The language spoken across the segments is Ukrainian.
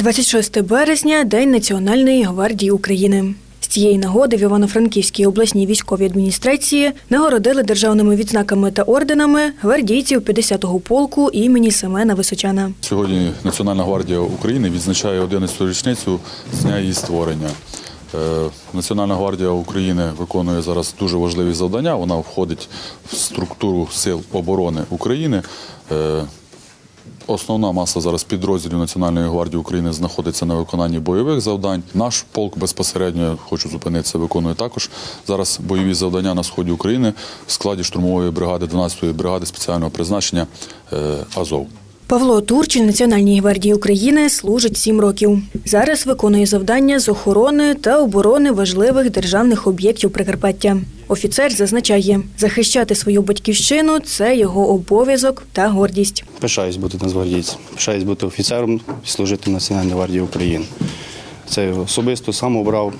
26 березня День Національної гвардії України. З цієї нагоди в Івано-Франківській обласній військовій адміністрації нагородили державними відзнаками та орденами гвардійців 50-го полку імені Семена Височана. Сьогодні Національна гвардія України відзначає 11-ту річницю з дня її створення. Е, Національна гвардія України виконує зараз дуже важливі завдання. Вона входить в структуру сил оборони України. Основна маса зараз підрозділів Національної гвардії України знаходиться на виконанні бойових завдань. Наш полк безпосередньо хочу зупинитися, виконує також зараз бойові завдання на сході України в складі штурмової бригади 12-ї бригади спеціального призначення е, Азов. Павло Турчин Національній гвардії України служить сім років. Зараз виконує завдання з охорони та оборони важливих державних об'єктів Прикарпаття. Офіцер зазначає, захищати свою батьківщину це його обов'язок та гордість. Пишаюсь бути нацгвардійцем, пишаюсь бути офіцером і служити в Національній гвардії України. Це особисто сам обрав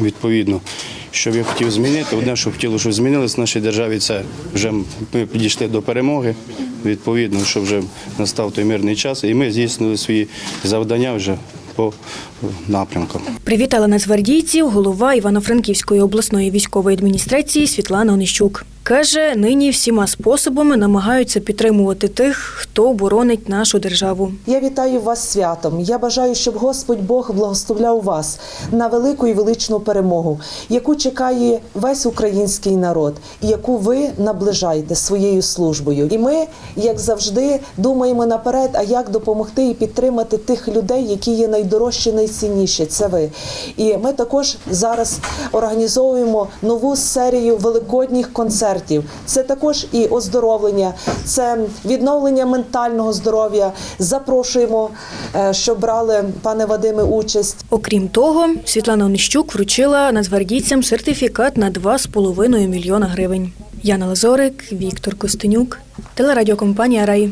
відповідно. Що б я хотів змінити, одне, що хотіло, щоб змінилось в нашій державі, це вже ми підійшли до перемоги. Відповідно, що вже настав той мирний час, і ми здійснили свої завдання вже по напрямкам. Привітала нацгвардійців голова Івано-Франківської обласної військової адміністрації Світлана Онищук. Каже, нині всіма способами намагаються підтримувати тих, хто боронить нашу державу. Я вітаю вас святом. Я бажаю, щоб Господь Бог благословляв вас на велику і величну перемогу, яку чекає весь український народ, і яку ви наближаєте своєю службою. І ми, як завжди, думаємо наперед, а як допомогти і підтримати тих людей, які є найдорожчі, найцінніші. Це ви. І ми також зараз організовуємо нову серію великодніх концертів. Це також і оздоровлення, це відновлення ментального здоров'я. Запрошуємо, е, щоб брали пане Вадиме участь. Окрім того, Світлана Онищук вручила нацгвардійцям сертифікат на 2,5 мільйона гривень. Яна Лазорик, Віктор Костенюк, телерадіокомпанія Рай.